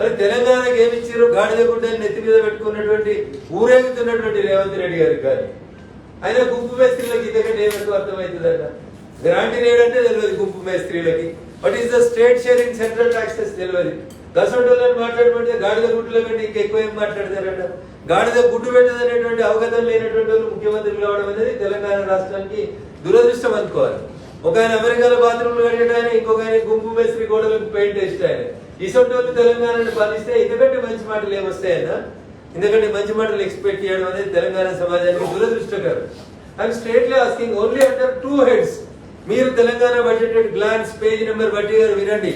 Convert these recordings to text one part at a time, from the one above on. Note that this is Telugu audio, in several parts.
అది తెలంగాణకి ఏమి ఇచ్చారు గాడిద గుడ్డని నెత్తి మీద పెట్టుకున్నటువంటి ఊరేగుతున్నటువంటి రేవంత్ రెడ్డి గారికి కానీ. ఆయన గుంపు మేస్త్రీలకు ఇంతకంటే ఏమిటో అర్థమవుతుందట? గ్రాంటీ నేడంటే తెలియదు గుంపు మేస్త్రీలకి but is the state sharing central taxes తెలియదు గసంటోళ్ళని మాట్లాడమంటే గాడిద గుడ్డుల కంటే ఇంకెక్కువ ఏం మాట్లాడతారట? గాడిద గుడ్డు పెట్టదనేటువంటి అవగతం లేనటువంటి వాళ్ళు ముఖ్యమంత్రులు కావడం అనేది తెలంగాణ రాష్ట్రానికి దురదృష్టం అనుకోవాలి. ఒక ఆయన అమెరికాలో బాత్రూమ్లు కట్టడానికి ఇంకొక ఆయన గుంపు మేస్త్రి గోడలకు పెయింట్ వేస్ట్ ఆయన. ఇసొంటి వాళ్ళు తెలంగాణను పాలిస్తే ఇంతకంటే మంచి మాటలు ఏమొస్తాయన్నా ఎందుకంటే మంచి మాటలు ఎక్స్పెక్ట్ చేయడం అనేది తెలంగాణ సమాజానికి దురదృష్టకరం. I'm straightly asking only under two heads మీరు Telangana budget at glance page number Bhatti గారు వినండి.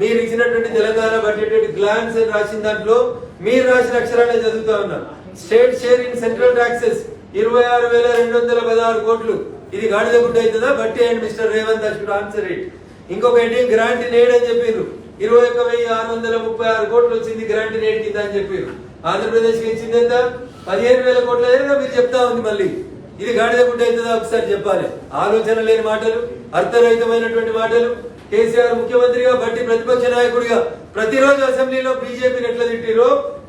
మీరు ఇచ్చినటువంటి తెలంగాణ బడ్జెటెడ్ గ్లాన్స్ అని రాసిన దాంట్లో మీరు రాసిన అక్షరాలే చదువుతా ఉన్నా. State share in central taxes ఇరవై ఆరు వేల రెండు వందల పదహారు కోట్లు. ఇది గాడిద గుడ్డ అవుతుందా? Bhatti and mister Revanth should answer it ఇంకొక ఏంటి గ్రాంట్ నేడ్ అని చెప్పారు ఇరవై ఒక్క వెయ్యి ఆరు వందల ముప్పై ఆరు కోట్లు వచ్చింది గ్రాంట్ రేట్ కింద అని చెప్పారు. ఆంధ్రప్రదేశ్కి ఇచ్చింది ఎంత? పదిహేను వేల కోట్ల దగ్గర మీరు చెప్తా ఉంది మళ్ళీ. ఇది గాడిద గుడ్డ అవుతుందా ఒకసారి చెప్పాలి. ఆలోచన లేని మాటలు అర్థరహితమైనటువంటి మాటలు. కేసీఆర్ ముఖ్యమంత్రిగా బట్టి ప్రతిపక్ష నాయకుడిగా ప్రతిరోజు అసెంబ్లీలో బీజేపీని ఎట్లా తిట్టిరో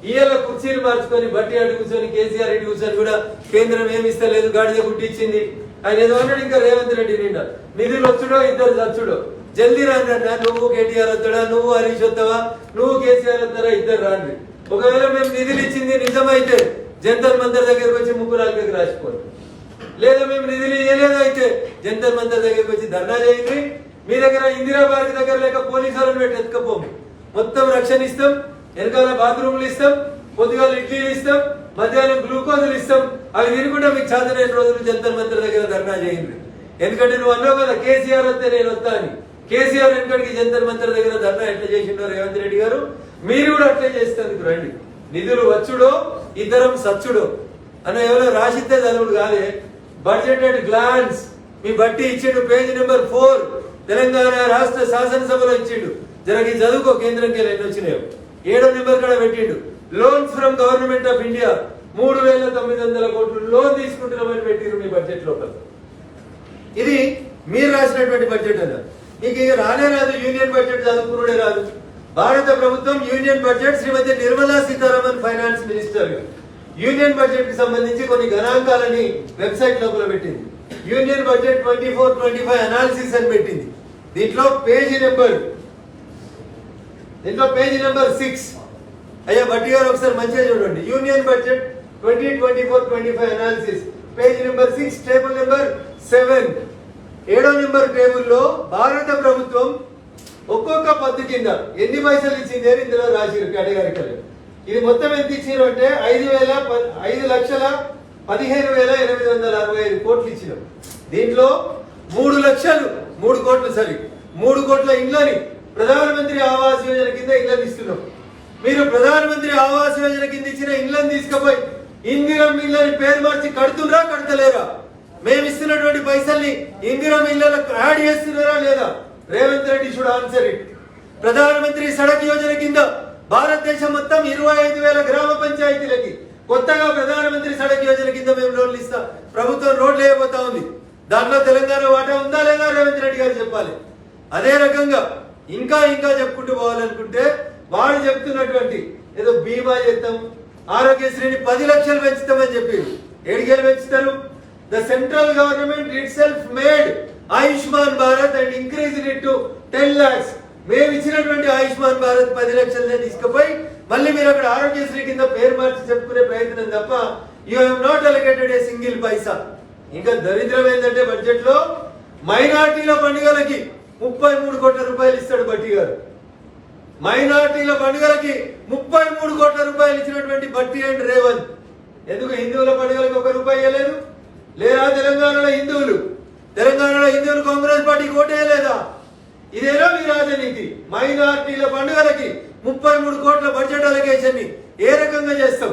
ఈయన కుర్చీలు మార్చుకొని బట్టి అటు కూర్చొని కేసీఆర్ ఇటు కూర్చొని కూడా కేంద్రం ఏమి ఇస్తలేదు గాడిద గుడ్డి ఇచ్చింది. ఆయన ఏదో అన్నాడు ఇంకా రేవంత్ రెడ్డి నిండా. నిధులు వచ్చుడో ఇద్దరు చచ్చుడో. జల్దీ రాండి అన్న నువ్వు కేటీఆర్ వస్తాడా నువ్వు హరీష్ వస్తావా? నువ్వు కేసీఆర్ వస్తారా ఇద్దరు రాండి. ఒకవేళ మేము నిధులు ఇచ్చింది నిజమైతే జంతర్ మంతర్ దగ్గరకు వచ్చి ముగ్గురు దగ్గరికి రాసిపోరు లేదా మేము నిధులు ఇవ్వలేదు అయితే జంతర్ మంతర్ దగ్గరకు వచ్చి ధర్నా చేయండి. మీ దగ్గర ఇందిరా పార్క్ దగ్గర లేక పోలీసు వాళ్ళని పెట్టి ఎత్తుకపోము. మొత్తం రక్షణ ఇస్తాం వెనకాల బాత్రూమ్లు ఇస్తాం పొద్దుగాల ఇడ్లీలు ఇస్తాం మధ్యాహ్నం గ్లూకోజులు ఇస్తాం. అవి తినకుండా మీకు చదువులేని రోజులు జంతర్ మంతర్ దగ్గర ధర్నా చేయండి. ఎందుకంటే నువ్వు అన్నావు కదా కేసీఆర్ వస్తే నేను వస్తా అని. కేసీఆర్ వెనకడికి జంతర్ మంత్రి దగ్గర ధర్నా ఎట్లా చేసిండో రేవంత్ రెడ్డి గారు మీరు కూడా అట్లే చేస్తేందుకు రండి. నిధులు వచ్చుడో ఇద్దరం సచ్చుడో. అని ఎవరో రాసిద్దే చదువుడు కాదే. బడ్జెటెడ్ గ్లాన్స్ మీ బట్టి ఇచ్చిండు పేజ్ నెంబర్ ఫోర్. తెలంగాణ రాష్ట్ర శాసనసభలో ఇచ్చిండు. జరగి చదువుకో కేంద్రంకి ఎన్ని వచ్చినాయో. ఏడో నెంబర్ కూడా పెట్టిండు. Loans from government of India మూడు వేల తొమ్మిది వందల కోట్లు లోన్ తీసుకుంటున్నామని పెట్టిరు మీ బడ్జెట్ లోపల. ఇది మీరు రాసినటువంటి బడ్జెట్ అన్న. నీకు ఇక రానే రాదు యూనియన్ బడ్జెట్ చదువుకునే రాదు. భారత ప్రభుత్వం union budget Shrimati Nirmala Sitharaman finance minister union బడ్జెట్కి సంబంధించి కొన్ని గణాంకాలని వెబ్సైట్ లోపల పెట్టింది. Union budget twenty four twenty five analysis అని పెట్టింది. దీంట్లో పేజీ నెంబర్. దీంట్లో పేజీ నెంబర్ సిక్స్. అయ్యా బట్టి గారు ఒకసారి మంచిగా చూడండి. Union budget twenty twenty four twenty five analysis page number six table number seven. ఏడో నెంబర్ టేబుల్లో భారత ప్రభుత్వం ఒక్కొక్క పద్దు కింద ఎన్ని పైసలు ఇచ్చింది అని ఇందులో రాసిరు కేటగారికలు. ఇది మొత్తం ఎంత ఇచ్చారు అంటే ఐదు వేల ప- ఐదు లక్షల పదిహేను వేల ఎనిమిది వందల అరవై ఐదు కోట్లు ఇచ్చినాం దీంట్లో మూడు లక్షలు మూడు కోట్లు సరి మూడు కోట్ల ఇండ్లని ప్రధానమంత్రి ఆవాస్ యోజన కింద ఇళ్ళని ఇస్తున్నాం మీరు ప్రధానమంత్రి ఆవాస్ యోజన కింద ఇచ్చిన ఇళ్ళని తీసుకుపోయి ఇందిరం ఇళ్ళని పేరు మార్చి కడుతుండ్రా కడతలేరా? మేము ఇస్తున్నటువంటి పైసల్ని ఇందిరా ఇళ్ళకు యాడ్ చేస్తున్నారా లేదా? Revanth Reddy should answer it. Pradhanmantri Sadak Yojana కింద భారతదేశం మొత్తం ఇరవై ఐదు వేల గ్రామ పంచాయతీలకి కొత్తగా ప్రధానమంత్రి సడక్ యోజన కింద మేము లోన్లు ఇస్తాం ప్రభుత్వం రోడ్లు వేయబోతా ఉంది. దాంట్లో తెలంగాణ వాటా ఉందా లేదా రేవంత్ రెడ్డి గారు చెప్పాలి. అదే రకంగా ఇంకా ఇంకా చెప్పుకుంటూ పోవాలనుకుంటే వాళ్ళు చెప్తున్నటువంటి ఏదో బీమా చేస్తాం ఆరోగ్యశ్రీని పది లక్షలు పెంచుతామని చెప్పి ఏడుగేలు పెంచుతారు? The central government itself made Ayushman Bharat and increase it to ten lakhs మేము ఇచ్చినటువంటి ఆయుష్మాన్ భారత్ పది లక్షలనే తీసుకుపోయి మళ్ళీ మీరు అక్కడ ఆరోగ్యశ్రీ కింద పేరు మార్చి చెప్పుకునే ప్రయత్నం తప్ప you have not allocated a single paisa ఇంకా దరిద్రం ఏంటంటే బడ్జెట్లో మైనార్టీల పండుగలకి ముప్పై మూడు కోట్ల రూపాయలు ఇస్తాడు బట్టి గారు. మైనార్టీల పండుగలకి ముప్పై మూడు కోట్ల రూపాయలు ఇచ్చినటువంటి బట్టి అండ్ రేవంత్. ఎందుకు హిందువుల పండుగలకు ఒక రూపాయి ఇవ్వలేదు? లేదా తెలంగాణలో హిందువులు తెలంగాణలో హిందువులు కాంగ్రెస్ పార్టీకి ఓటేయలేదా ఇదేనా మీ రాజనీతి మైనార్టీల పండుగలకి ముప్పై మూడు కోట్ల బడ్జెట్ అలొకేషన్ ని ఏ రకంగా చేస్తాం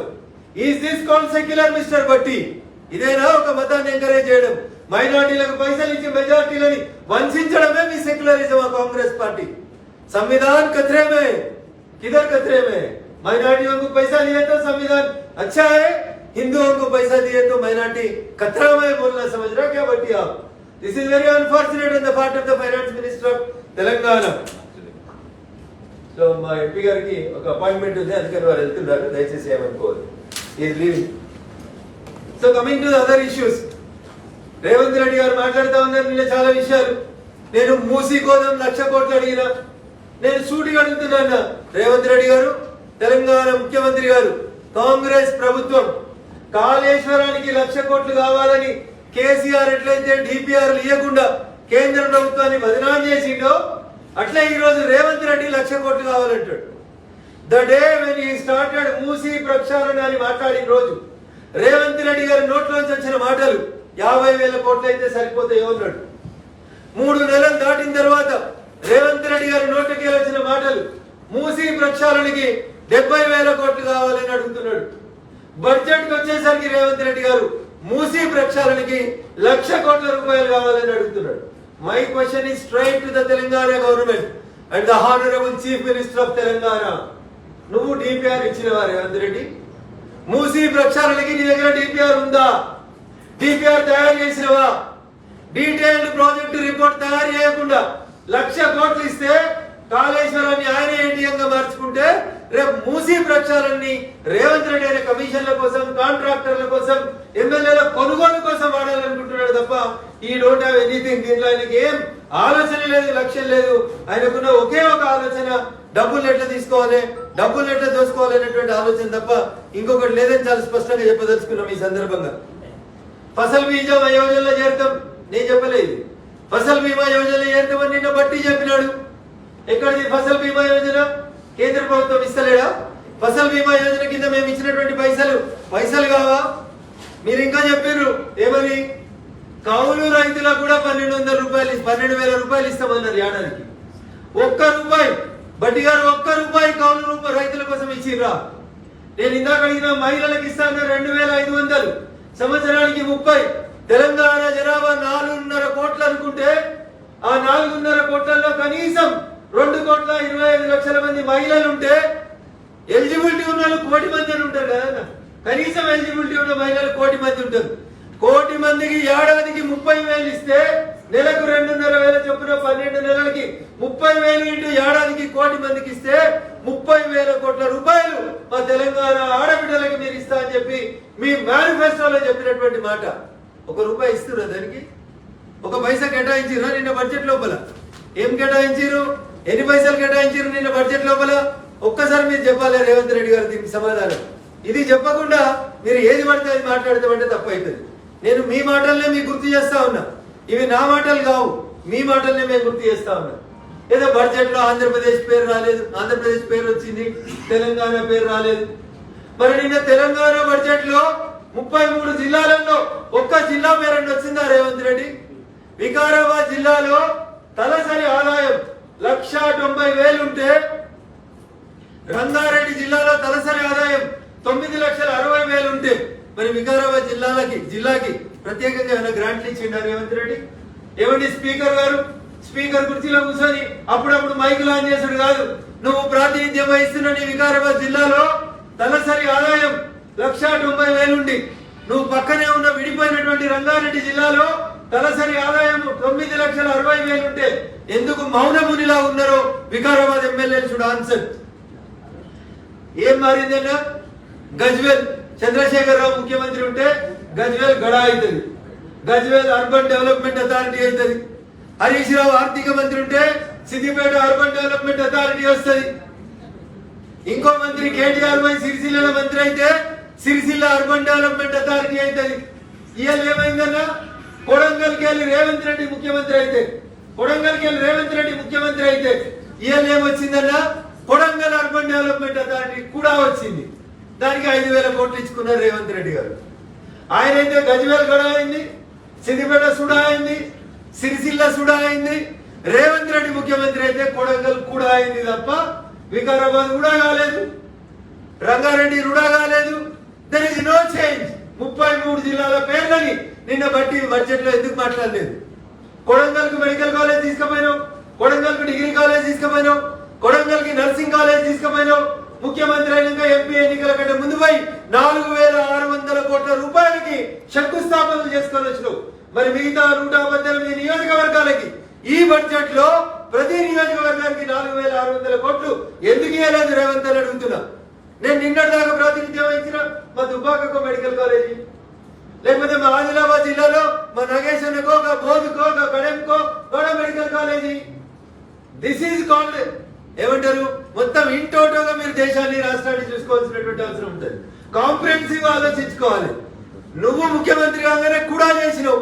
is this call secular mister Bhatti ఇదేనా ఒక మతాన్ని ఎంకరేజ్ చేయడం మైనార్టీలకు పైసలు ఇచ్చి మెజార్టీలని వంచడమే మీ సెక్యులరిజం ఆ కాంగ్రెస్ పార్టీ संविधान कतरे में किधर कतरे में माइनॉरिटियों को पैसा दिए तो संविधान अच्छा है हिंदुओं को पैसा दिए तो माइनॉरिटी खतरा में बोलना समझ रहा क्या बट्टी आप this is very unfortunate on the part of the finance minister of Telangana so మా ఎంపీ గారికి ఒక అపాయింట్మెంట్ ఉంది అందుకని వారు వెళ్తున్నారు దయచేసి ఏమనుకోవద్దు is leaving so coming to other issues Revanth Reddy గారు మాట్లాడుతూ ఉన్నారు నిన్న చాలా విషయాలు నేను మూసీ కోసం లక్ష కోట్లు అడిగినా నేను సూటిగా అడుగుతున్నాను రేవంత్ రెడ్డి గారు తెలంగాణ ముఖ్యమంత్రి గారు కాంగ్రెస్ ప్రభుత్వం కాళేశ్వరానికి లక్ష కోట్లు కావాలని కేసీఆర్ ఎట్లయితే డిపిఆర్ ఇవ్వకుండా కేంద్ర ప్రభుత్వాన్ని బదనాం చేసిండో అట్లే ఈరోజు రేవంత్ రెడ్డి లక్ష కోట్లు కావాలంటాడు. The day when he started Musi ప్రక్షాళన అని మాట్లాడిన రోజు రేవంత్ రెడ్డి గారి నోట్లోంచి వచ్చిన మాటలు యాభై వేల కోట్లు అయితే సరిపోతాయో అన్నాడు. మూడు నెలలు దాటిన తర్వాత రేవంత్ రెడ్డి గారి నోటికి వచ్చిన మాటలు మూసీ ప్రక్షాళనకి డెబ్బై వేల కోట్లు కావాలని అడుగుతున్నాడు. బడ్జెట్ వచ్చేసరికి రేవంత్ రెడ్డి గారు మూసీ ప్రక్షాళనకి లక్ష కోట్ల రూపాయలు కావాలని అడుగుతున్నాడు. My question is straight to the Telangana government and the honourable chief minister of Telangana. నువ్వు డిపిఆర్ ఇచ్చినవా రేవంత్ రెడ్డి? మూసీ ప్రక్షాళనకి నీ దగ్గర డిపిఆర్ ఉందా? డిపిఆర్ తయారు చేసినవా? డీటెయిల్డ్ ప్రాజెక్ట్ రిపోర్ట్ తయారు చేయకుండా లక్ష కోట్లు ఇస్తే కాళేశ్వరాన్ని ఆయన ఏటీఎం గా మార్చుకుంటే రేపు మూసీ ప్రక్షాళనని రేవంత్ రెడ్డి అనే కమిషన్ల కోసం కాంట్రాక్టర్ల కోసం ఎమ్మెల్యేల కొనుగోలు కోసం వాడాలనుకుంటున్నాడు తప్ప ఈ డోంట్ హావ్ ఎనీథింగ్ దీంట్లో ఆయనకి ఏం ఆలోచన లేదు లక్ష్యం లేదు. ఆయనకున్న ఒకే ఒక ఆలోచన డబ్బులు ఎట్లా తీసుకోవాలి డబ్బులు ఎట్లా దోసుకోవాలి అనేటువంటి ఆలోచన తప్ప ఇంకొకటి లేదని చాలా స్పష్టంగా చెప్పదలుచుకున్నాం ఈ సందర్భంగా. ఫసల్ బీజా యోజనలో చేరుతాం నేను చెప్పలేదు. ఫసల్ బీమా యోజనలో చేరుతామని నిన్న బట్టి చెప్పినాడు. ఎక్కడిది ఫసల్ బీమా యోజన? కేంద్ర ప్రభుత్వం ఇస్తలేడా? ఫసల్ బీమా యోజన కింద మేము ఇచ్చినటువంటి పైసలు. పైసలు కావా? మీరు ఇంకా చెప్పారు ఏమని? కౌలు రైతులకు కూడా పన్నెండు వందల రూపాయలు పన్నెండు వేల రూపాయలు ఇస్తామన్నారు ఏడాదికి ఒక్క రూపాయి బట్టి గారు ఒక్క రూపాయి కౌలు రూపాయి రైతుల కోసం ఇచ్చిర్రా? నేను ఇందాక అడిగిన మహిళలకు ఇస్తాను రెండు వేల ఐదు వందలు. సంవత్సరానికి ముప్పై. తెలంగాణ జనాభా నాలుగున్నర కోట్లు అనుకుంటే ఆ నాలుగున్నర కోట్లలో కనీసం రెండు కోట్ల ఇరవై ఐదు లక్షల మంది మహిళలు ఉంటే ఎలిజిబిలిటీ ఉన్న వాళ్ళు కోటి మంది అని ఉంటారు కదా కనీసం ఎలిజిబిలిటీ ఉన్న మహిళలు కోటి మంది ఉంటారు. కోటి మందికి ఏడాదికి ముప్పై వేలు ఇస్తే నెలకు రెండున్నర వేల చొప్పున పన్నెండు నెలలకి ముప్పై వేలు ఇంటూ ఏడాదికి కోటి మందికి ఇస్తే ముప్పై వేల కోట్ల రూపాయలు మా తెలంగాణ ఆడబిడ్డలకు మీరు ఇస్తా అని చెప్పి మీ మేనిఫెస్టోలో చెప్పినటువంటి మాట. ఒక రూపాయి ఇస్తున్నా దానికి? ఒక పైసా కేటాయించిరా నిన్న బడ్జెట్ లోపల. ఏం కేటాయించారు ఎన్ని పైసలు కేటాయించారు నిన్న బడ్జెట్ లోపల? ఒక్కసారి మీరు చెప్పాలి రేవంత్ రెడ్డి గారు దీనికి సమాధానం. ఇది చెప్పకుండా మీరు ఏది పడితే అది మాట్లాడతామంటే తప్పు అవుతుంది నేను మీ మాటలనే మీకు గుర్తు చేస్తా ఉన్నా. ఇవి నా మాటలు కావు మీ మాటలనే మేము గుర్తు చేస్తా ఉన్నా. ఏదో బడ్జెట్లో ఆంధ్రప్రదేశ్ పేరు రాలేదు ఆంధ్రప్రదేశ్ పేరు వచ్చింది తెలంగాణ పేరు రాలేదు. మరి నిన్న తెలంగాణ బడ్జెట్లో ముప్పై మూడు జిల్లాలలో ఒక్క జిల్లా పేరండి వచ్చిందా రేవంత్ రెడ్డి? వికారాబాద్ జిల్లాలో తలసరి ఆదాయం లక్ష తొంభై వేలు ఉంటే రంగారెడ్డి జిల్లాలో తలసరి ఆదాయం తొమ్మిది లక్షల అరవై వేలు ఉంటే మరి వికారాబాద్ జిల్లాలకి జిల్లాకి ప్రత్యేకంగా ఏమైనా గ్రాంట్లు ఇచ్చిండా రేవంత్ రెడ్డి? ఏమండి స్పీకర్ గారు? స్పీకర్ కుర్చీలో కూర్చొని అప్పుడప్పుడు మైక్ ఆన్ చేసుడు కాదు. నువ్వు ప్రాతినిధ్యం వహిస్తున్న నీ వికారాబాద్ జిల్లాలో తలసరి ఆదాయం లక్ష తొంభై వేలుండి నువ్వు పక్కనే ఉన్న విడిపోయినటువంటి రంగారెడ్డి జిల్లాలో తలసరి ఆదాయం తొమ్మిది లక్షల అరవై వేలు ఉంటే ఎందుకు మౌనమునిలా ఉన్నారో వికారాబాద్ ఎమ్మెల్యే చూడు ఆన్సర్. ఏం మారిందన్నా గజ్వేల్ చంద్రశేఖర్ రావు ముఖ్యమంత్రి ఉంటే గజ్వేల్ గడా అవుతుంది. గజ్వేల్ అర్బన్ డెవలప్మెంట్ అథారిటీ అవుతుంది. హరీష్ రావు ఆర్థిక మంత్రి ఉంటే సిద్దిపేట అర్బన్ డెవలప్మెంట్ అథారిటీ వస్తుంది. ఇంకో మంత్రి కేటీఆర్ పై సిరిసిల్ల మంత్రి అయితే సిరిసిల్ల అర్బన్ డెవలప్మెంట్ అథారిటీ అవుతుంది. ఇవాళ ఏమైందన్నా కొడంగల్కి వెళ్ళి రేవంత్ రెడ్డి ముఖ్యమంత్రి అయితే కొడంగల్కి వెళ్ళి రేవంత్ రెడ్డి ముఖ్యమంత్రి అయితే ఇవాళ ఏమొచ్చిందన్నా కొడంగల్ అర్బన్ డెవలప్మెంట్ అథారిటీ కూడా వచ్చింది. దానికి ఐదు వేల కోట్లు ఇచ్చుకున్నారు రేవంత్ రెడ్డి గారు. ఆయన అయితే గజ్వేల్ గడ అయింది సిద్దిపేట సుడా అయింది సిరిసిల్ల సుడా అయింది. రేవంత్ రెడ్డి ముఖ్యమంత్రి అయితే కొడంగల్ కూడా అయింది తప్ప వికారాబాద్ కూడా కాలేదు. రంగారెడ్డి రుడా కాలేదు. దర్ ఇస్ నో చేంజ్ ముప్పై మూడు జిల్లాల పేర్లని నిన్న బట్టి బడ్జెట్లో ఎందుకు మాట్లాడలేదు? కొడంగల్కు మెడికల్ కాలేజ్ తీసుకుపోయినావు కొడంగల్కి డిగ్రీ కాలేజ్ తీసుకుపోయినావు కొడంగల్కి నర్సింగ్ కాలేజ్ తీసుకుపోయినావు ముఖ్యమంత్రి అయినాక ఎంపీ ఎన్నికల కంటే ముందు పోయి నాలుగు వేల ఆరు వందల కోట్ల రూపాయలకి శంకుస్థాపనలు చేసుకొని వచ్చినావు మరి మిగతా నూట పద్దెనిమిది నియోజకవర్గాలకి ఈ బడ్జెట్లో ప్రతి నియోజకవర్గానికి నాలుగు వేల ఆరు వందల కోట్లు ఎందుకు ఇవ్వలేదు రేవంత్ అని అడుగుతున్నా. నేను నిన్నటిదాకా ప్రాతినిధ్యం వహించిన మా దుబ్బాకకు మెడికల్ కాలేజీ. లేకపోతే మా ఆదిలాబాద్ జిల్లాలో మా నగేశ్వరకో ఒక బోధుకో ఒక కడెంకో గోడ medical college. This is called ఏమంటారు? మొత్తం ఇన్ మీరు దేశాన్ని రాష్ట్రాన్ని చూసుకోవాల్సినటువంటి అవసరం ఉంటుంది. కాంప్రహెన్సివ్ ఆలోచించుకోవాలి. నువ్వు ముఖ్యమంత్రి కాగానే కూడా చేసినావు.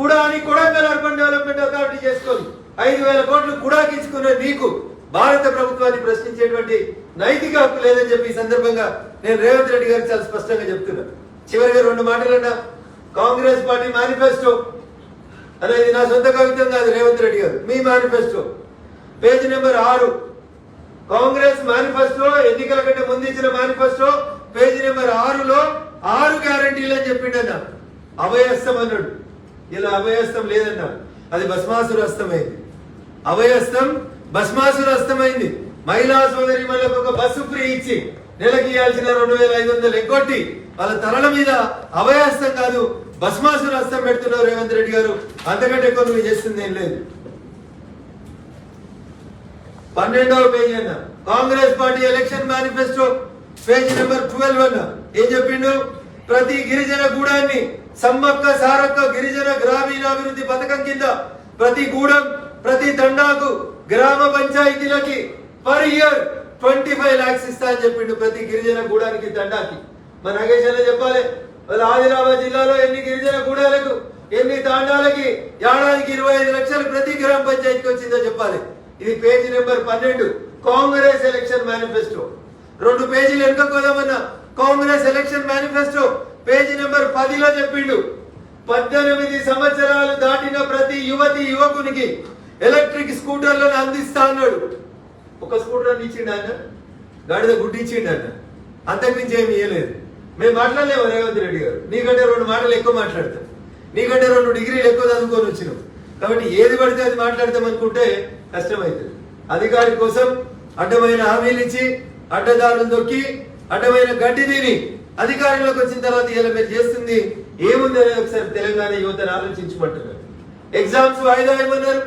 కూడా అని కొడంగల్ అర్బన్ డెవలప్మెంట్ అథారిటీ చేసుకొని ఐదు వేల కోట్లు కూడా ఇచ్చుకున్న నీకు భారత ప్రభుత్వాన్ని ప్రశ్నించేటువంటి నైతిక హక్కు లేదని చెప్పి ఈ సందర్భంగా నేను రేవంత్ రెడ్డి గారికి చాలా స్పష్టంగా చెప్తున్నాను చివరిగా రెండు మాటలన్నా కాంగ్రెస్ పార్టీ మేనిఫెస్టో. అనేది నా సొంత కవిత్వం కాదు రేవంత్ రెడ్డి గారు. మీ మేనిఫెస్టో. పేజ్ నెంబర్ ఆరు. కాంగ్రెస్ మేనిఫెస్టో ఎన్నికల కంటే ముందు ఇచ్చిన మేనిఫెస్టో పేజ్ నెంబర్ ఆరులో ఆరు గ్యారంటీలు అని చెప్పిండన్న. అభయస్తం అన్నాడు. ఇలా అభయస్తం లేదన్న. అది భస్మాసుర అస్తమైంది అభయస్తం భస్మాసుర అస్తమైంది మహిళా సోదరి ఒక బస్సు ఫ్రీ ఇచ్చి. నెలకి ఇవ్వాల్సిన రెండు వేల ఐదు వందలు ఎగ్గొట్టి వాళ్ళ తరల మీద అభయహస్తం కాదు భస్మాసుర హస్తం పెడుతున్నారు రేవంత్ రెడ్డి గారు. అంతకంటే ఎక్కువ మీరు చేస్తుంది ఏం లేదు. పన్నెండవ పేజీ అన్న. Congress party election manifesto page number twelve అన్న. ఏం చెప్పిండు? ప్రతి గిరిజన గూడాన్ని సమ్మక్క సారక్క గిరిజన గ్రామీణాభివృద్ధి పథకం కింద ప్రతి గూడెం ప్రతి తండాకు గ్రామ పంచాయతీలకి per year twenty five lakhs ఇస్తా అని చెప్పిండు ప్రతి గిరిజన గూడానికి తండాకి మన నాగేశ్వర చెప్పాలి వాళ్ళ ఆదిలాబాద్ జిల్లాలో ఎన్ని గిరిజన గూడాలకు ఎన్ని తాండాలకి ఏడాదికి ఇరవై ఐదు లక్షలు ప్రతి గ్రామ పంచాయతీకి వచ్చిందో చెప్పాలి. ఇది పేజీ నెంబర్ పన్నెండు కాంగ్రెస్ ఎలక్షన్ మేనిఫెస్టో. రెండు పేజీలు వెనుకపోదామన్నా Congress election manifesto page number పదిలో చెప్పిండు. పద్దెనిమిది సంవత్సరాలు దాటిన ప్రతి యువతి యువకునికి ఎలక్ట్రిక్ స్కూటర్లను అందిస్తా అన్నాడు. ఒక స్కూటర్ ఇచ్చిండు ఆయన. గాడిద గుడ్డి ఇచ్చిండు ఆయన. అంతకుమించి ఏమి ఇవ్వలేదు మేము మాట్లాడలేము రేవంత్ రెడ్డి గారు. నీకంటే రెండు మాటలు ఎక్కువ మాట్లాడతాం. నీకంటే రెండు డిగ్రీలు ఎక్కువ చదువుకొని వచ్చినాం. కాబట్టి ఏది పడితే అది మాట్లాడతాం అనుకుంటే కష్టమవుతుంది అధికారి కోసం అడ్డమైన హామీలు ఇచ్చి అడ్డదారులు దొక్కి అడ్డమైన గడ్డి తిని అధికారంలోకి వచ్చిన తర్వాత ఇలా మీరు చేస్తుంది ఏముంది అనేది ఒకసారి తెలంగాణ యువతను ఆలోచించమంటున్నారు. ఎగ్జామ్స్ వాయిదా ఇవ్వమన్నారు.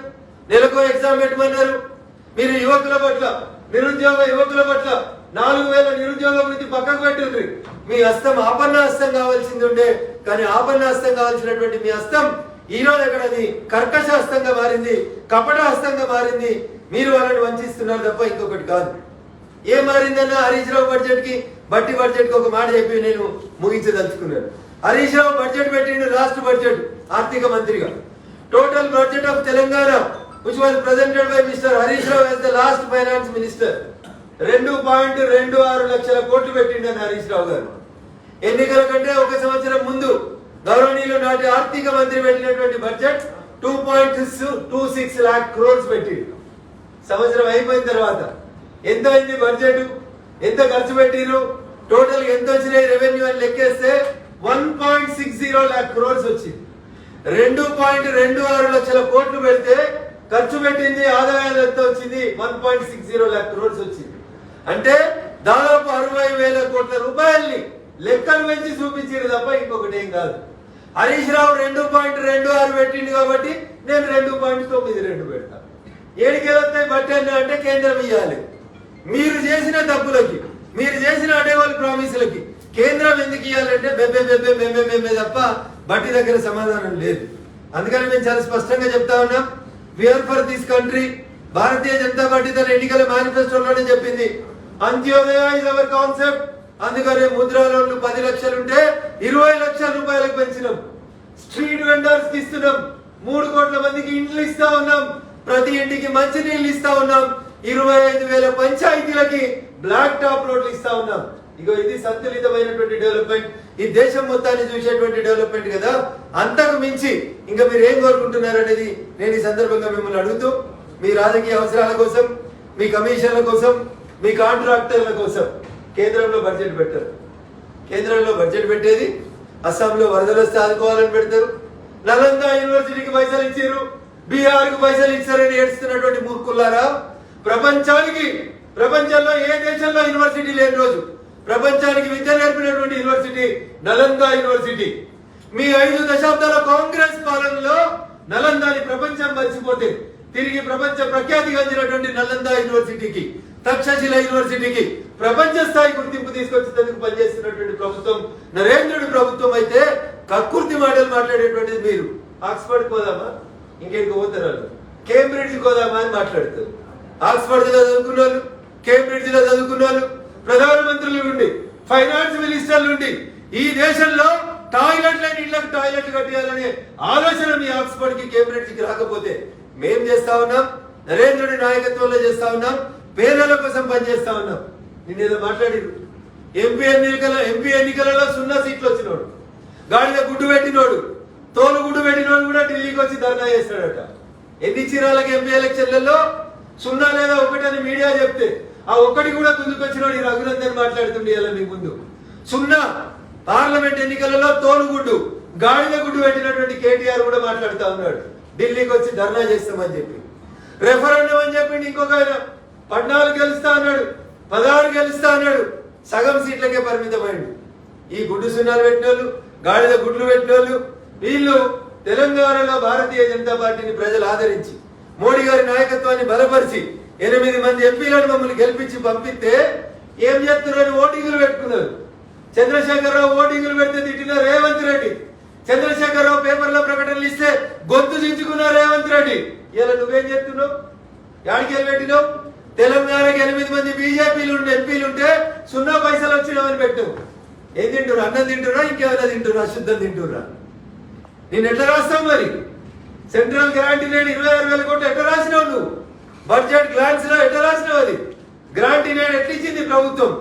నెలకో ఎగ్జామ్ పెట్టమన్నారు. మీరు యువకుల పట్ల నిరుద్యోగ యువకుల పట్ల నాలుగు వేల నిరుద్యోగ వృత్తి పక్కకు పెట్టుండ్రి మీ హస్తం ఆపన్న హస్తం కావాల్సింది ఉండే కానీ ఆపన్న హస్తం కావాల్సినటువంటి మీ హస్తం ఈ రోజు ఎక్కడ అది? కర్కశ హస్తంగా మారింది కపట హస్తంగా మారింది. మీరు వాళ్ళని వంచిస్తున్నారు తప్ప ఇంకొకటి కాదు. ఏం మారిందన్న హరీష్ రావు బడ్జెట్కి బట్టి బడ్జెట్కి ఒక మాట చెప్పి నేను ముగించదలుచుకున్నాను. హరీష్ రావు బడ్జెట్ పెట్టిండు రాష్ట్ర బడ్జెట్ ఆర్థిక మంత్రిగా. Total budget of Telangana which was presented by mister Harish Rao as the last finance minister రెండు పాయింట్ రెండు ఆరు లక్షల కోట్లు పెట్టిండని హరీష్ రావు గారు. ఎన్నికల కంటే ఒక సంవత్సరం ముందు గౌరవనీయులు నాటి ఆర్థిక మంత్రి పెట్టినటువంటి budget two point two six lakh crores పెట్టిండు. సంవత్సరం అయిపోయిన తర్వాత ఎంత అయింది బడ్జెట్ ఎంత ఖర్చు పెట్టిరు టోటల్ ఎంత వచ్చినాయి రెవెన్యూ అని లెక్కేస్తే one point six zero lakh crores వచ్చింది. రెండు పాయింట్ రెండు ఆరు లక్షల కోట్లు పెడితే ఖర్చు పెట్టింది ఆదాయాలు ఎంత వచ్చింది? One point six zero lakh crores వచ్చింది. అంటే దాదాపు అరవై వేల కోట్ల రూపాయల్ని లెక్కలు పెంచి చూపించారు తప్ప ఇంకొకటి ఏం కాదు. హరీష్ రావు రెండు పాయింట్ రెండు ఆరు పెట్టిండు కాబట్టి నేను రెండు పాయింట్ తొమ్మిది రెండు పెడతా. ఏడికెళ్ళొస్తాయి బట్టి అన్న అంటే కేంద్రం ఇవ్వాలి మీరు చేసిన తప్పులకి మీరు చేసిన అడేవాళ్ళ ప్రామిసులకి కేంద్రం ఎందుకు ఇవ్వాలంటే బెబ్బే బెబ్బే మేమే మేమే తప్ప బట్టి దగ్గర సమాధానం లేదు. అందుకని మేము చాలా స్పష్టంగా చెప్తా ఉన్నాం where for this country. Bharatiya Janata party తన ఎన్నికల మేనిఫెస్టోలోనే చెప్పింది. అంత్యోదయ ఇస్ అవర్ కాన్సెప్ట్ అందుకనే ముద్రా లోన్లు పది లక్షలు ఉంటే ఇరవై లక్షల రూపాయలకు పెంచినాం. స్ట్రీట్ వెండర్స్ ఇస్తున్నాం. మూడు కోట్ల మందికి ఇండ్లు ఇస్తా ఉన్నాం. ప్రతి ఇంటికి మంచి నీళ్ళు ఇస్తా ఉన్నాం. ఇరవై ఐదు వేల పంచాయతీలకి బ్లాక్ టాప్ రోడ్లు ఇస్తా ఉన్నాం. ఇగో ఇది సంతులితమైనటువంటి డెవలప్మెంట్ ఈ దేశం మొత్తాన్ని చూసేటువంటి డెవలప్మెంట్ కదా? అంతకు మించి ఇంకా మీరు ఏం కోరుకుంటున్నారు అనేది నేను ఈ సందర్భంగా మిమ్మల్ని అడుగుతూ మీ రాజకీయ అవసరాల కోసం మీ కమిషన్ల కోసం మీ కాంట్రాక్టర్ల కోసం కేంద్రంలో బడ్జెట్ పెట్టారు కేంద్రంలో బడ్జెట్ పెట్టేది అస్సాంలో వరదలు వస్తే ఆదుకోవాలని పెడతారు. నలంద యూనివర్సిటీకి పైసలు ఇచ్చారు బీహార్కు పైసలు ఇచ్చారని ఏడుస్తున్నటువంటి మూర్ఖులారా ప్రపంచానికి ప్రపంచంలో ఏ దేశంలో యూనివర్సిటీ లేని రోజు? ప్రపంచానికి విద్య నేర్పినటువంటి యూనివర్సిటీ నలంద యూనివర్సిటీ. మీ ఐదు దశాబ్దాల కాంగ్రెస్ పాలనలో నలందాని ప్రపంచం మర్చిపోతే తిరిగి ప్రపంచ ప్రఖ్యాతి ప్రఖ్యాతిగాంచినటువంటి నలంద యూనివర్సిటీకి తక్షశిల యూనివర్సిటీకి ప్రపంచ స్థాయి గుర్తింపు తీసుకొచ్చేందుకు పనిచేస్తున్నటువంటి ప్రభుత్వం నరేంద్రుడి ప్రభుత్వం అయితే కక్కుర్తి మాటలు మాట్లాడేటువంటిది మీరు. ఆక్స్ఫర్డ్ పోదామా? ఇంకెక్కడికి పోతారు వాళ్ళు? కేంబ్రిడ్జ్ పోదామా అని మాట్లాడతారు ఆక్స్ఫర్డ్లో చదువుకున్న వాళ్ళు కేంబ్రిడ్జ్లో చదువుకున్న వాళ్ళు ప్రధానమంత్రులు ఉండి ఫైనాన్స్ మినిస్టర్లు ఉండి ఈ దేశంలో టాయిలెట్ లేని ఇళ్ళకు టాయిలెట్ కట్టేయాలనే ఆలోచన మీ ఆక్స్ఫర్డ్కి కేంబ్రిడ్జ్కి రాకపోతే మేం చేస్తా ఉన్నాం నరేంద్రుడి నాయకత్వంలో చేస్తా ఉన్నాం పేదల కోసం పనిచేస్తా ఉన్నాం. నేను ఏదో మాట్లాడిరు. ఎంపీ ఎన్నికల ఎంపీ ఎన్నికలలో సున్నా సీట్లు వచ్చినోడు గాడిద గుడ్డు పెట్టినోడు తోలు గుడ్డు పెట్టినోడు కూడా ఢిల్లీకి వచ్చి ధర్నా చేస్తాడట. ఎన్ని చీరాలకి ఎంపీ ఎలక్షన్లలో సున్నా లేదా ఒకటని మీడియా చెప్తే ఆ ఒక్కడి కూడా గుంజుకొచ్చినోడు ఈ రఘునందన్ మాట్లాడుతుండే ఇలా మీ ముందు. సున్నా పార్లమెంట్ ఎన్నికలలో తోలుగుడ్డు గాడిద గుడ్డు పెట్టినటువంటి కేటీఆర్ కూడా మాట్లాడుతూ ఉన్నాడు. ఢిల్లీకి వచ్చి ధర్నా చేస్తామని చెప్పి. రెఫరెండం అని చెప్పిండి ఇంకొక ఆయన. పద్నాలుగు గెలుస్తా అన్నాడు. పదహారు గెలుస్తా అన్నాడు. సగం సీట్లకే పరిమితమైంది ఈ గుడ్డు సున్నాలు పెట్టినోళ్ళు గాడిద గుడ్లు పెట్టినోళ్ళు వీళ్ళు తెలంగాణలో భారతీయ జనతా పార్టీని ప్రజలు ఆదరించి మోడీ గారి నాయకత్వాన్ని బలపరిచి ఎనిమిది మంది ఎంపీలను మమ్మల్ని గెలిపించి పంపిస్తే ఏం చేస్తున్నారని ఓటింగులు పెట్టుకున్నారు. చంద్రశేఖరరావు ఓటింగులు పెడితే తిట్టిన రేవంత్ రెడ్డి. చంద్రశేఖరరావు పేపర్లో ప్రకటనలు ఇస్తే గొంతు చించుకున్న రేవంత్ రెడ్డి. ఇలా నువ్వేం చెప్తున్నావు యాడికి పెట్టినావు? తెలంగాణకి ఎనిమిది మంది బీజేపీలు ఎంపీలు ఉంటే సున్నా పైసలు వచ్చినామని పెట్టు. ఏం తింటున్నా అన్నం తింటున్నా ఇంకేమైనా తింటున్నా శుద్ధం తింటున్నా నేను ఎట్లా రాస్తావు మరి? సెంట్రల్ గ్రాంట్ నేను ఇరవై ఆరు వేల కోట్లు ఎట్లా రాసినావు నువ్వు? బడ్జెట్ గ్లాన్స్లో ఎట్లా రాసినావు అది? గ్రాంట్ నేను ఎట్లా ఇచ్చింది ప్రభుత్వం?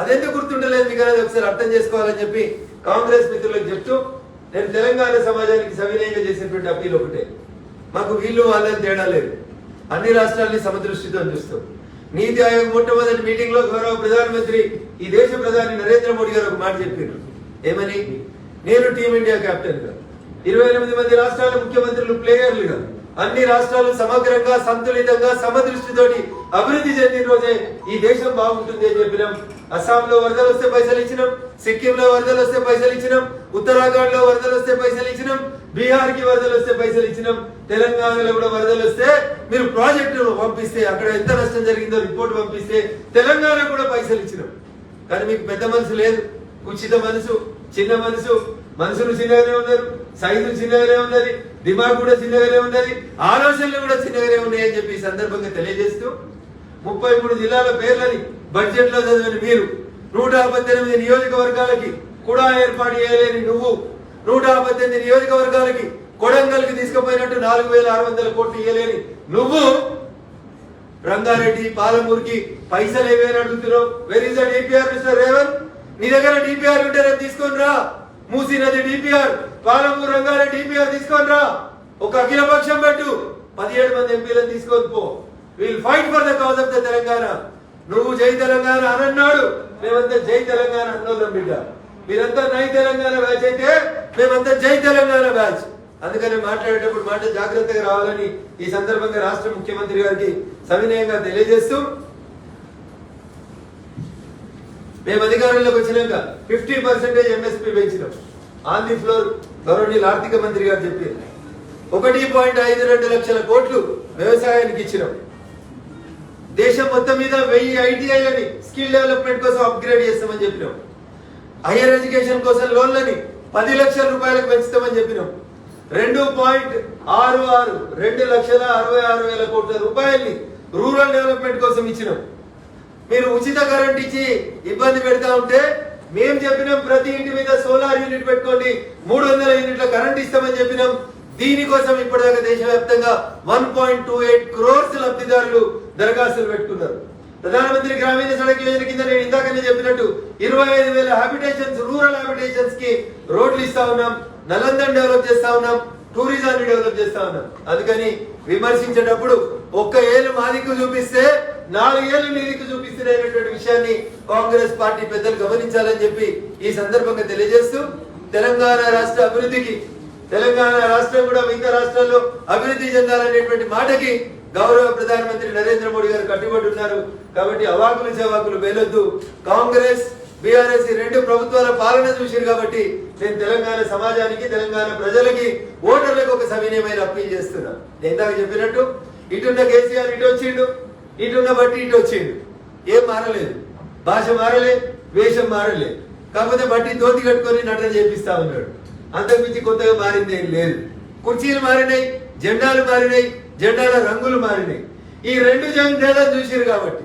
అదెందుకు గుర్తుండలేదు మీకు? అనేది ఒకసారి అర్థం చేసుకోవాలని చెప్పి కాంగ్రెస్ మిత్రులకు చెప్తూ నేను తెలంగాణ సమాజానికి సవినయంగా చేసినటువంటి అప్పీల్ ఒకటే. మాకు వీళ్ళు వాళ్ళని తేడా లేదు. అన్ని రాష్ట్రాల్ని సమదృష్టితో చూస్తాం. నీతి ఆయోగ్ మొట్టమొదటి మీటింగ్లో గౌరవ ప్రధానమంత్రి ఈ దేశ ప్రధాని నరేంద్ర మోడీ గారు ఒక మాట చెప్పారు ఏమని? నేను టీమిండియా కెప్టెన్గా ఇరవై ఎనిమిది మంది రాష్ట్రాల ముఖ్యమంత్రులు ప్లేయర్లుగా. అన్ని రాష్ట్రాలు సమగ్రంగా సంతులితంగా సమదృష్టితోటి అభివృద్ధి చెందిన రోజే ఈ దేశం బాగుంటుంది అని చెప్పినాం. అస్సాంలో వరదలు వస్తే పైసలు ఇచ్చినాం సిక్కింలో వరదలు వస్తే పైసలు ఇచ్చినాం ఉత్తరాఖండ్లో వరదలు వస్తే పైసలు ఇచ్చినాం బీహార్కి వరదలు వస్తే పైసలు ఇచ్చినాం తెలంగాణలో కూడా వరదలు వస్తే మీరు ప్రాజెక్టు పంపిస్తే అక్కడ ఎంత నష్టం జరిగిందో రిపోర్ట్ పంపిస్తే తెలంగాణ కూడా పైసలు ఇచ్చినాం. కానీ మీకు పెద్ద మనసు లేదు కుచిత మనసు చిన్న మనసు మనుషులు చిన్నగానే ఉన్నారు సైజు చిన్నగానే ఉన్నది దిమాగ్ కూడా చిన్నగానే ఉన్నది ఆలోచనలు కూడా చిన్నగానే ఉన్నాయి అని చెప్పి ఈ సందర్భంగా తెలియజేస్తూ ముప్పై మూడు జిల్లాల పేర్లని బడ్జెట్లో చదివిన మీరు నూట పద్దెనిమిది నియోజకవర్గాలకి కూడా ఏర్పాటు చేయలేని నువ్వు నూట పద్దెనిమిది నియోజకవర్గాలకి కొడంగల్కి తీసుకుపోయినట్టు నాలుగు వేల ఆరు వందల కోట్లు ఇవ్వలేని నువ్వు రంగారెడ్డి పాలమూరుకి పైసలు ఏవేని అడుగుతున్నావు? Where is the DPR mister Revanth నీ దగ్గర డిపిఆర్ ఉంటే రేపు తీసుకొని రా. మూసీ నది డిపిఆర్. పాలమూరు రంగారెడ్డి డిపిఆర్ తీసుకొని రా. ఒక అఖిలపక్షం పెట్టు. పదిహేడు మంది ఎంపీలను తీసుకొని పో. Will fight for the cause of the Telangana. నువ్వు జై తెలంగాణ అనన్నాడు. మేమంతా జై తెలంగాణ అన్నోళ్ళం బిడ్డ. మీరంతా నై తెలంగాణ బ్యాచ్ అయితే మేమంతా జై తెలంగాణ బ్యాచ్. అందుకని మాట్లాడేటప్పుడు మాట జాగ్రత్తగా రావాలని ఈ సందర్భంగా రాష్ట్ర ముఖ్యమంత్రి గారికి సవినయంగా తెలియజేస్తూ మేము అధికారంలోకి వచ్చినాక ఫిఫ్టీ పర్సెంటేజ్ ఎంఎస్పీ పెంచినాం. ఆన్ ది ఫ్లోర్ గౌరవనీయులు ఆర్థిక మంత్రి గారు చెప్పారు. ఒకటి పాయింట్ ఐదు రెండు లక్షల కోట్లు వ్యవసాయానికి ఇచ్చినాం. దేశం మొత్తం మీద వెయ్యి ఐటీఐలని స్కిల్ డెవలప్మెంట్ కోసం అప్గ్రేడ్ చేస్తామని చెప్పినాం. హైయర్ ఎడ్యుకేషన్ కోసం లోన్లని పది లక్షల రూపాయలకు పెంచుతామని చెప్పినాం. రెండు పాయింట్ ఆరు ఆరు రెండు లక్షల అరవై ఆరు వేల కోట్ల రూపాయల్ని రూరల్ డెవలప్మెంట్ కోసం ఇచ్చినాం. మీరు ఉచిత కరెంట్ ఇచ్చి ఇబ్బంది పెడతా ఉంటే మేము చెప్పినాం ప్రతి ఇంటి మీద సోలార్ యూనిట్ పెట్టుకోండి. మూడు వందల యూనిట్ల కరెంట్ ఇస్తామని చెప్పినాం. దీనికోసం ఇప్పటిదాకా దేశవ్యాప్తంగా one point two eight crores లబ్ధిదారులు దరఖాస్తులు పెట్టుకున్నారు. ప్రధానమంత్రి గ్రామీణ సడక్ యోజన కింద నేను ఇందాకనే చెప్పినట్టు ఇరవై ఐదు వేల హ్యాబిటేషన్స్ రూరల్ హ్యాబిటేషన్స్కి రోడ్లు ఇస్తా ఉన్నాం. నలందన్ డెవలప్ చేస్తా ఉన్నాం. టూరిజాన్ని డెవలప్ చేస్తా ఉన్నాం. అందుకని విమర్శించేటప్పుడు ఒక్క ఏళ్ళు మా చూపిస్తే నాలుగేళ్ళు నిధికి చూపిస్తున్నటువంటి విషయాన్ని కాంగ్రెస్ పార్టీ పెద్దలు గమనించాలని చెప్పి ఈ సందర్భంగా తెలియజేస్తూ తెలంగాణ రాష్ట్ర అభివృద్ధికి తెలంగాణ రాష్ట్రం కూడా మిగతా రాష్ట్రాల్లో అభివృద్ధి చెందాలనేటువంటి మాటకి గౌరవ ప్రధానమంత్రి నరేంద్ర మోడీ గారు కట్టుబడి ఉన్నారు కాబట్టి అవాకులు జవాకులు వెళ్ళొద్దు కాంగ్రెస్ బీఆర్ఎస్ రెండు ప్రభుత్వాల పాలన చూసారు కాబట్టి నేను తెలంగాణ సమాజానికి తెలంగాణ ప్రజలకి ఓటర్లకు ఒక సవినయమైన అప్పీల్ చేస్తున్నా. ఇందాక చెప్పినట్టు ఇటున్న కేసీఆర్ ఇటు వచ్చిండు ఇటున్న బట్టి ఇటు వచ్చిండు ఏం మారలేదు. భాష మారలే వేషం మారలే. కాకపోతే బట్టి దోతి కట్టుకొని నటన చేపిస్తా ఉన్నాడు. అంతకుమించి కొత్తగా మారింది లేదు. కుర్చీలు మారినాయి జెండాలు మారినాయి జెండాల రంగులు మారినాయి. ఈ రెండు జెండాలను చూసిరు కాబట్టి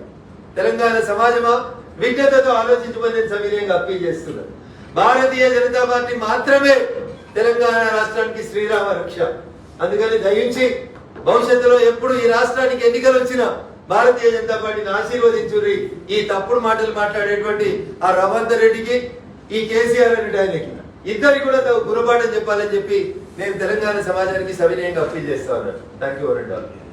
తెలంగాణ సమాజమా? విజ్ఞతతో ఆలోచించమని సవినయంగా అప్పీల్ చేస్తున్నారు. భారతీయ జనతా పార్టీ మాత్రమే తెలంగాణ రాష్ట్రానికి శ్రీరామ రక్ష. అందుకని దయించి భవిష్యత్తులో ఎప్పుడు ఈ రాష్ట్రానికి ఎన్నికలు వచ్చినా భారతీయ జనతా పార్టీని ఆశీర్వదించుర్రి. ఈ తప్పుడు మాటలు మాట్లాడేటువంటి ఆ రవంత్ రెడ్డికి ఈ కేసీఆర్ అనే ఆయనకి. ఇద్దరికి కూడా తగు గురపాఠం చెప్పాలని చెప్పి నేను తెలంగాణ సమాజానికి సవినయంగా అప్పీల్ చేస్తా ఉన్నాను. Thank you